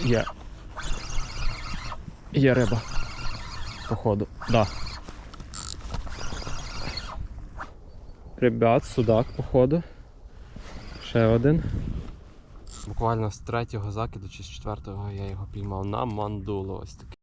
Є. Є риба. Походу. Да. Ребят, судак, походу. Ще один. Буквально з третього закиду чи з четвертого я його піймав на мандулу. Ось такий.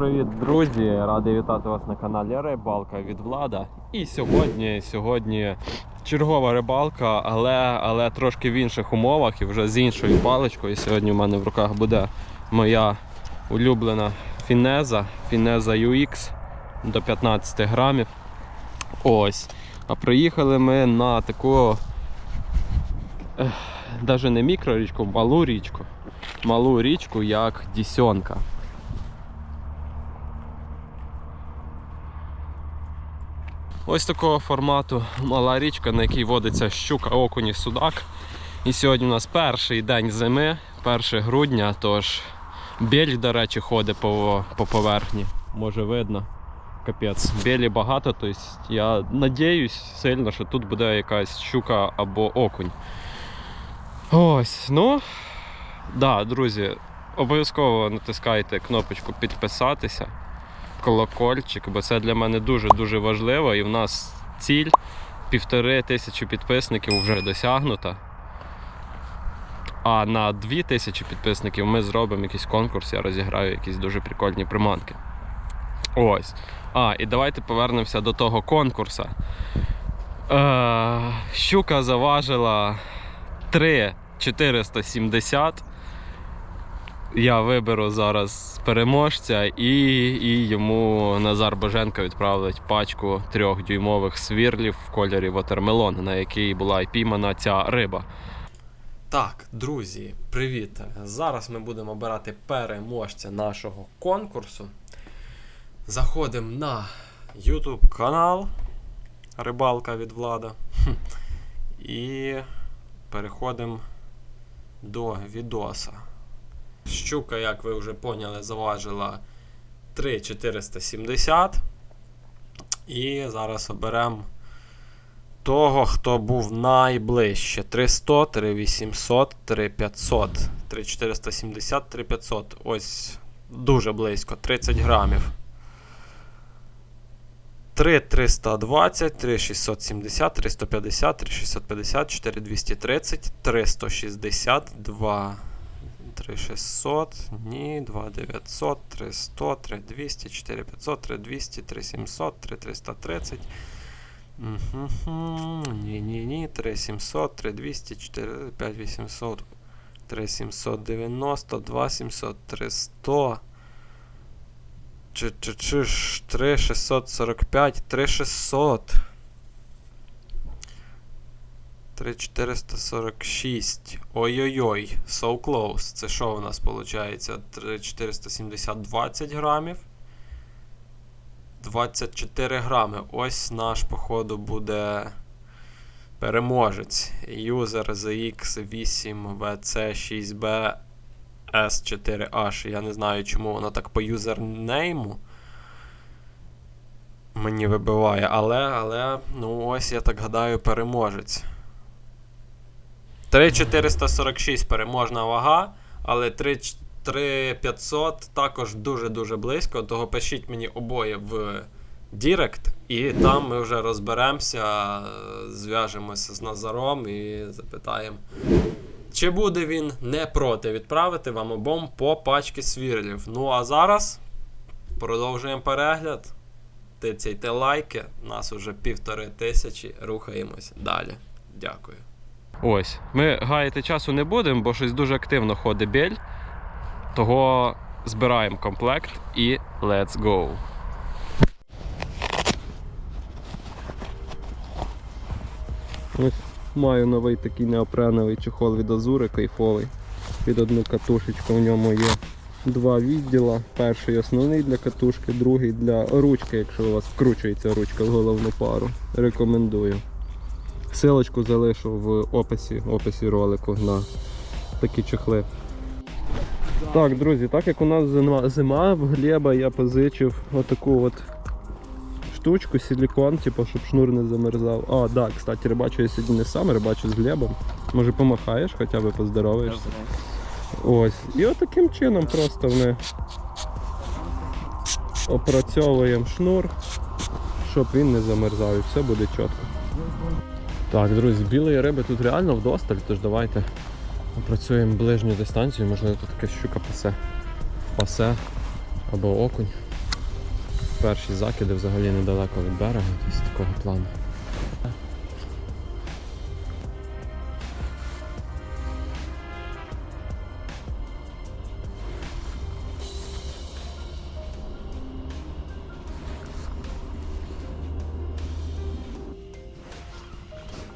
Привіт, друзі! Радий вітати вас на каналі Рибалка від Влада. І сьогодні, сьогодні чергова рибалка, але, але трошки в інших умовах і вже з іншою паличкою. Сьогодні в мене в руках буде моя улюблена фінеза, фінеза UX до 15 грамів. Ось. А приїхали ми на таку навіть не мікрорічку, малу річку. Малу річку, як Дісьонка. Ось такого формату мала річка, на якій водиться щука, окунь і судак. І сьогодні у нас перший день зими, 1 грудня, тож біль, до речі, ходить по, по поверхні. Може видно. Капець. Білі багато, тобто я надіюсь сильно, що тут буде якась щука або окунь. Ось, ну. Да, друзі, обов'язково натискайте кнопочку підписатися колокольчик, бо це для мене дуже-дуже важливо. І в нас ціль півтори тисячі підписників вже досягнута. А на дві тисячі підписників ми зробимо якийсь конкурс, я розіграю якісь дуже прикольні приманки. Ось. А, і давайте повернемося до того конкурсу. Е, щука заважила 3,470. Я виберу зараз переможця і, і йому Назар Боженко відправить пачку трьохдюймових свірлів в кольорі Watermelon, на якій була піймана ця риба. Так, друзі, привіт! Зараз ми будемо обирати переможця нашого конкурсу. Заходимо на YouTube канал Рибалка від Влада. І переходимо до відоса. Щука, як ви вже поняли, заважила 3,470. І зараз оберемо того, хто був найближче. 300, 3800, 3500. 3470, 3500. Ось дуже близько, 30 грамів. 3320, 3670, 350, 3650, 4230, 360, 2. 3600, ні, 2900, 300, 3200, 4500, 3200, 3700, 3330. Угу. Ні, ні, ні, 3700, 3200, 4, 5800, 3790, 2700, 300. Чи, чи, чи, ж, 3645, 3600. 3446. Ой-ой-ой, so close. Це що у нас виходить? 3470 20 грамів. 24 грами. Ось наш, походу, буде переможець. User ZX8VC6B S4H. Я не знаю, чому воно так по юзернейму мені вибиває, але, але, ну ось я так гадаю, переможець. 3446 переможна вага, але 3500 також дуже-дуже близько. Того пишіть мені обоє в Дірект, і там ми вже розберемося, зв'яжемося з Назаром і запитаємо, чи буде він не проти відправити вам обом по пачки свірлів. Ну а зараз продовжуємо перегляд. Тицяйте лайки, нас уже півтори тисячі, рухаємось далі. Дякую. Ось, ми гаяти часу не будемо, бо щось дуже активно ходить біль. Того збираємо комплект і let's go. Ось маю новий такий неопреновий чехол від Азури кайфовий. Під одну катушечку в ньому є два відділа. Перший основний для катушки, другий для ручки, якщо у вас вкручується ручка в головну пару. Рекомендую. Силочку залишу в описі, описі ролику на такі чехли. Так, друзі, так як у нас зима, в Глеба я позичив отаку от штучку, силікон, типу, щоб шнур не замерзав. А, так, да, кстати, рибачу я сьогодні не сам, рибачу з Глебом. Може помахаєш, хоча б поздороваєшся. Ось. І от чином просто ми опрацьовуємо шнур, щоб він не замерзав і все буде чітко. Так, друзі, білої риби тут реально вдосталь, тож давайте опрацюємо ближню дистанцію, можливо тут якась щука пасе, пасе або окунь. Перші закиди взагалі недалеко від берега, десь такого плану.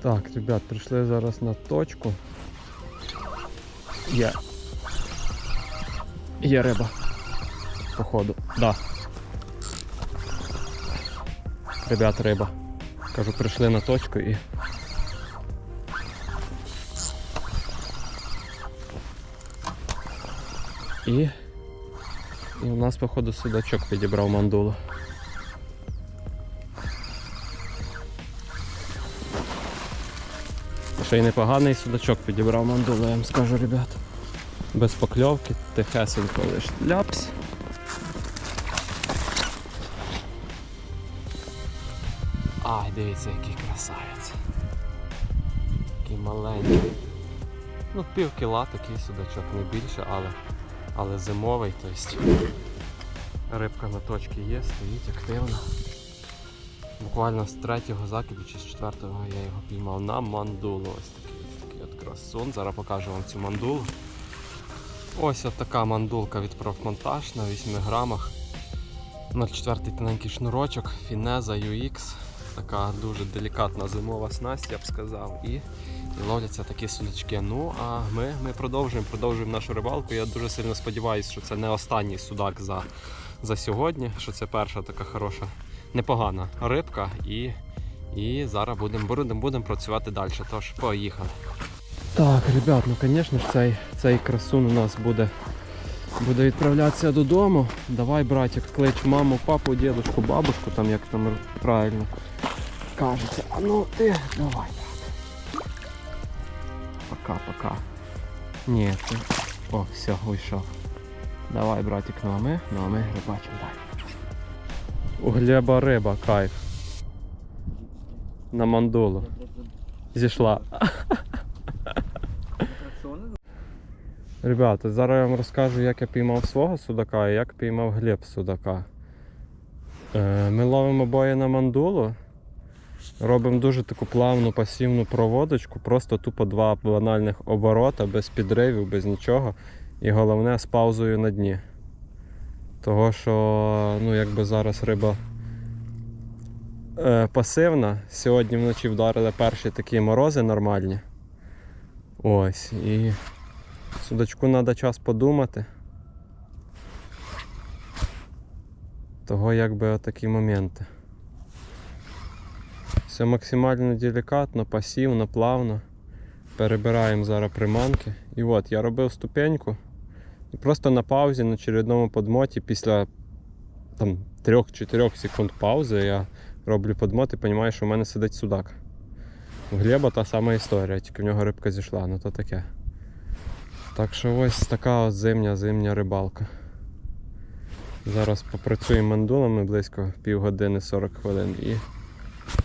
Так, ребят, прийшли зараз на точку. Є. Є риба. Походу. Да. Ребят, риба. Кажу, прийшли на точку і. І. І у нас, походу, судачок підібрав мандулу. Ще й непоганий судачок підібрав мандулу, я вам скажу, ребят. Без покльовки, тихесенько лиш ляпс. Ай, дивіться, який красавець. Який маленький. Ну, пів кіла такий судачок, не більше, але, але зимовий, тобто рибка на точці є, стоїть активно. Буквально з третього закиду чи з четвертого я його піймав на мандулу. Ось такий, ось такий от красун. Зараз покажу вам цю мандулу. Ось от така мандулка від профмонтаж на 8 грамах. 0,4 тоненький шнурочок, Фінеза UX. Така дуже делікатна зимова снасть, я б сказав. І, і ловляться такі судачки. Ну, а ми, ми продовжуємо, продовжуємо нашу рибалку. Я дуже сильно сподіваюся, що це не останній судак за, за сьогодні, що це перша така хороша, непогана рибка. І, і зараз будемо будем, будем працювати далі. Тож, поїхали. Так, ребят, ну звісно ж цей, цей красун у нас буде, буде відправлятися додому. Давай, братик, клич маму, папу, дідушку, бабушку, там як там правильно кажеться. А ну ти, давай. Пока-пока. Ні, ти. О, все, уйшов. Давай, братик, ну а ми, ну а ми рибачимо далі. У Глеба риба, кайф. На мандулу. Зійшла. Ребята, зараз я вам розкажу, як я піймав свого судака і як піймав Глеб судака. Е, Ми ловимо обоє на мандулу. Робимо дуже таку плавну пасивну проводочку, просто тупо два банальних оборота, без підривів, без нічого. І головне з паузою на дні. Того що ну, якби зараз риба е, пасивна. Сьогодні вночі вдарили перші такі морози нормальні. Ось. І Судачку треба час подумати. Того якби отакі моменти. Все максимально делікатно, пасивно, плавно. Перебираємо зараз приманки. І от я робив ступеньку. Просто на паузі, на чередному подмоті, після там 3-4 секунд паузи я роблю подмот і розумію, що в мене сидить судак. У Глеба та сама історія, тільки в нього рибка зійшла, ну то таке. Так що ось така от зимня зимня рибалка. Зараз попрацюємо мандулами близько півгодини 40 хвилин і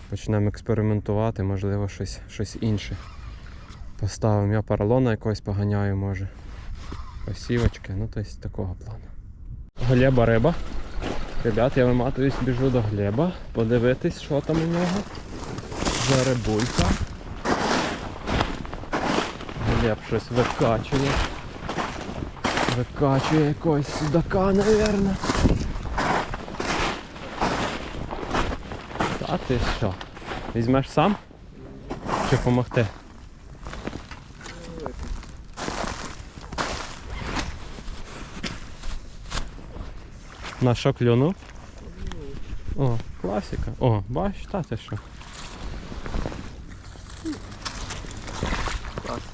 почнемо експериментувати, можливо, щось, щось інше. Поставимо. Я паралона якогось поганяю, може. Посівочки, ну тобто такого плану. Глеба риба. Ребят, я виматуюсь, біжу до Глеба, подивитись, що там у нього. За рибулька. Глеб щось викачує. Викачує якогось судака, напевно. Та ти що? Візьмеш сам? Чи помогти? На що клюнув? О, класика. О, бач, та ти що.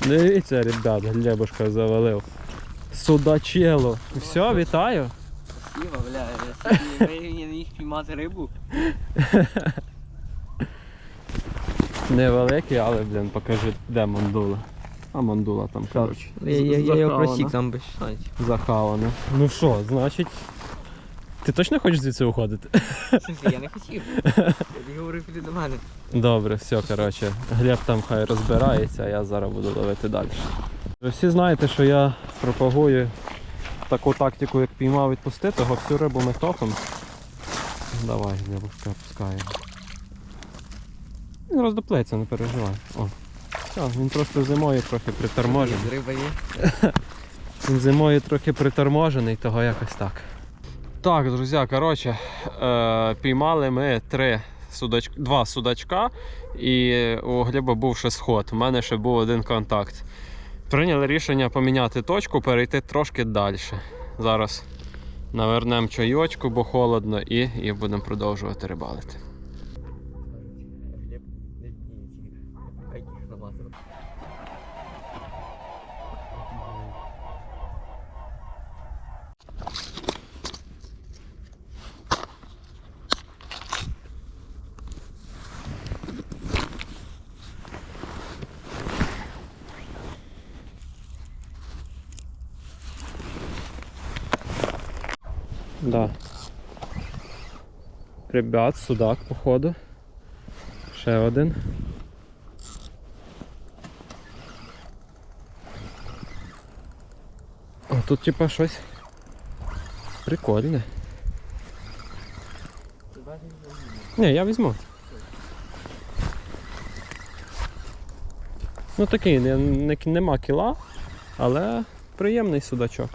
Дивіться, ребят, Глебушка завалив. Судачело. Все, вітаю. Спасибо, бля, я сьогодні не міг піймати рибу. Невеликий, але, блін, покажи, де мандула. А мандула там, коротше. Я, я, я його захавана. просік там без. Захавана. Ну що, значить. Ти точно хочеш звідси уходити? Сенсі, я не хотів. Я говорив піди до мене. Добре, все, коротше. Глеб там хай розбирається, а я зараз буду ловити далі. Ви всі знаєте, що я пропагую таку тактику, як піймав відпусти, того всю рибу ми топимо. Давай, Глебушка, опускаємо. Він роздоплеться, не переживай. О. Все, він просто зимою трохи приторможений. Риба є. Він зимою трохи приторможений, того якось так. Так, друзі, коротше, е, піймали ми три судач... два судачка, і у Гліба був ще сход. У мене ще був один контакт. Прийняли рішення поміняти точку, перейти трошки далі. Зараз навернемо чайочку, бо холодно, і, і будемо продовжувати рибалити. Да. Ребят, судак, походу. Ще один. О, тут типа щось прикольне. Ні, я візьму. Ну такий, не, не, нема кіла, але приємний судачок.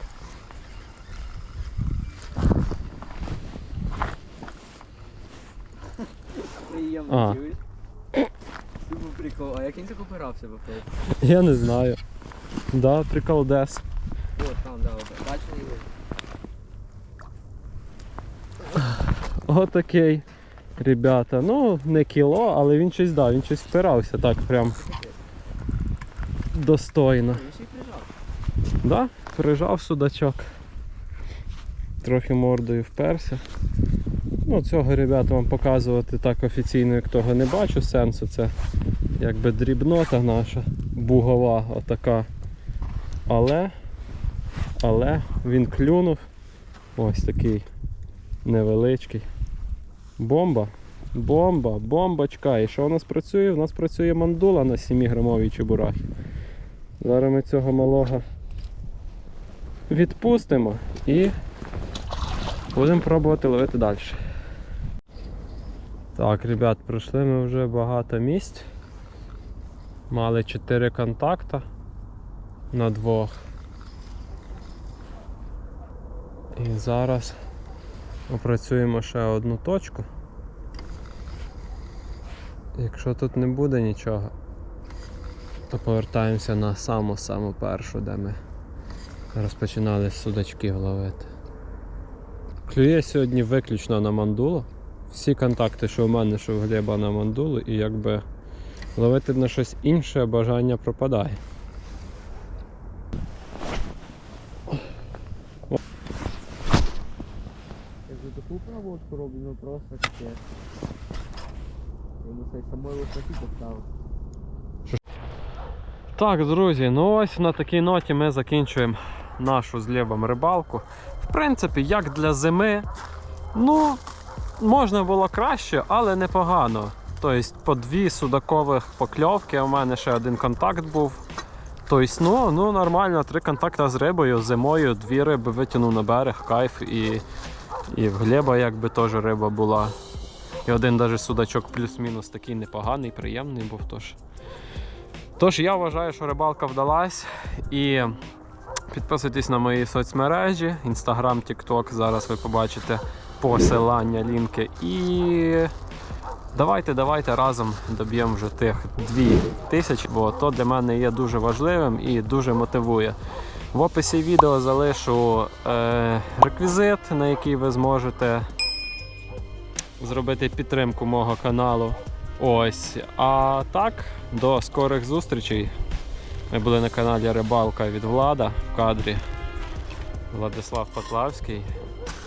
А. Чуєш? Прикол. А як він так опирався виходить? Я не знаю. Да, прикол дес. О, там, да, бачили його? Отакий. Ребята, ну не кіло, але він щось да, він щось впирався так прям достойно. Він ще й прижав. Да, прижав судачок. Трохи мордою вперся. Ну, цього, ребята, вам показувати так офіційно, як того не бачу сенсу. Це якби дрібнота наша, бугова отака. Але, але він клюнув. Ось такий невеличкий. Бомба. Бомба, бомбочка. І що у нас працює? У нас працює мандула на 7-грамовій чебурахі. Зараз ми цього малого відпустимо і будемо пробувати ловити далі. Так, ребят, пройшли ми вже багато місць. Мали 4 контакта на двох. І зараз опрацюємо ще одну точку. Якщо тут не буде нічого, то повертаємося на саму-саму першу, де ми розпочинали з судачків ловити. Клює сьогодні виключно на мандулу. Всі контакти, що в мене, що в Глеба на мандулу, і якби ловити на щось інше бажання пропадає. Таку проводку роблю, ну просто поставив. Так, друзі, ну ось на такій ноті ми закінчуємо нашу з Глебом рибалку. В принципі, як для зими, ну, можна було краще, але непогано. Тобто по дві судакових покльовки, у мене ще один контакт був. Тобто, ну, ну нормально, три контакти з рибою, зимою дві риби витягнув на берег, кайф і, і в Глеба якби теж риба була. І один навіть судачок плюс-мінус такий непоганий, приємний був тож. Тож я вважаю, що рибалка вдалась. І підписуйтесь на мої соцмережі, Instagram, TikTok. Зараз ви побачите посилання, лінки. І давайте, давайте разом доб'ємо вже тих 2 тисячі, бо то для мене є дуже важливим і дуже мотивує. В описі відео залишу е, реквізит, на який ви зможете зробити підтримку мого каналу. Ось. А так, до скорих зустрічей. Ми були на каналі Рибалка від Влада в кадрі. Владислав Потлавський.